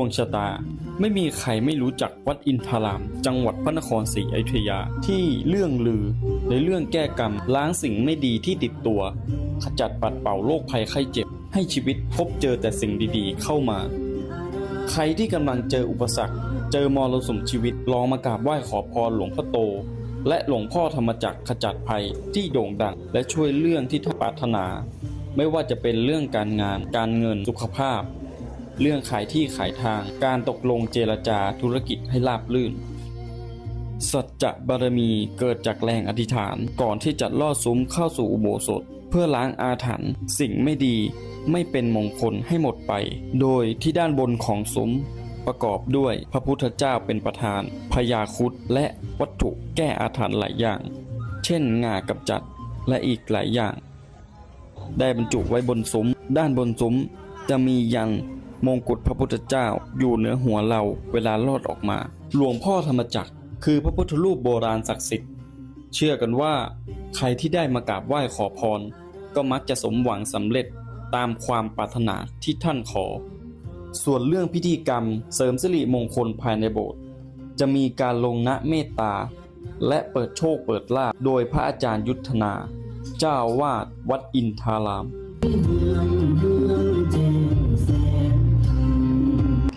วงชะตา ไม่มีใครไม่รู้จักวัดอินทาราม จังหวัดพระนครศรีอยุธยาที่เรื่องลือในเรื่องแก้กรรมล้างสิ่งไม่ดีที่ติดตัว ขจัดปัดเป่าโรคภัยไข้เจ็บ ให้ชีวิตพบเจอแต่สิ่งดีๆ เข้ามา ใครที่กำลังเจออุปสรรค เจอมรสุมชีวิตลองมากราบไหว้ขอพรหลวงพ่อโต และหลวงพ่อธรรมจักรขจัดภัยที่โด่งดัง และช่วยเรื่องที่ท่านปรารถนา ไม่ว่าจะเป็นเรื่องการงานการเงินสุขภาพ เรื่องขายที่ขายทาง การตกลงเจรจาธุรกิจให้ราบรื่น สัจจะบารมีเกิดจากแรงอธิษฐานก่อนที่จะลอดซุ้มเข้าสู่อุโบสถ เพื่อล้างอาถรรพ์สิ่งไม่ดีไม่เป็นมงคลให้หมดไป โดยที่ด้านบนของซุ้มประกอบด้วยพระพุทธเจ้าเป็นประธานพญาคุดและวัตถุแก้อาถรรพ์หลายอย่าง เช่นงากับจัดและอีกหลายอย่าง ได้บรรจุไว้บนซุ้ม ด้านบนซุ้ม จะมียัน มงกุฎพระพุทธเจ้าอยู่เหนือหัวเราเวลาลอดออกมา หลวงพ่อธรรมจักร คือพระพุทธรูปโบราณศักดิ์สิทธิ์ เชื่อกันว่า ใครที่ได้มากราบไหว้ขอพร ก็มักจะสมหวังสำเร็จตามความปรารถนาที่ท่านขอ ส่วนเรื่องพิธีกรรมเสริมสิริมงคลภายในโบสถ์จะมีการลงนะเมตตา และเปิดโชคเปิดลาภโดยพระอาจารย์ยุทธนา เจ้าอาวาดวัดอินทาราม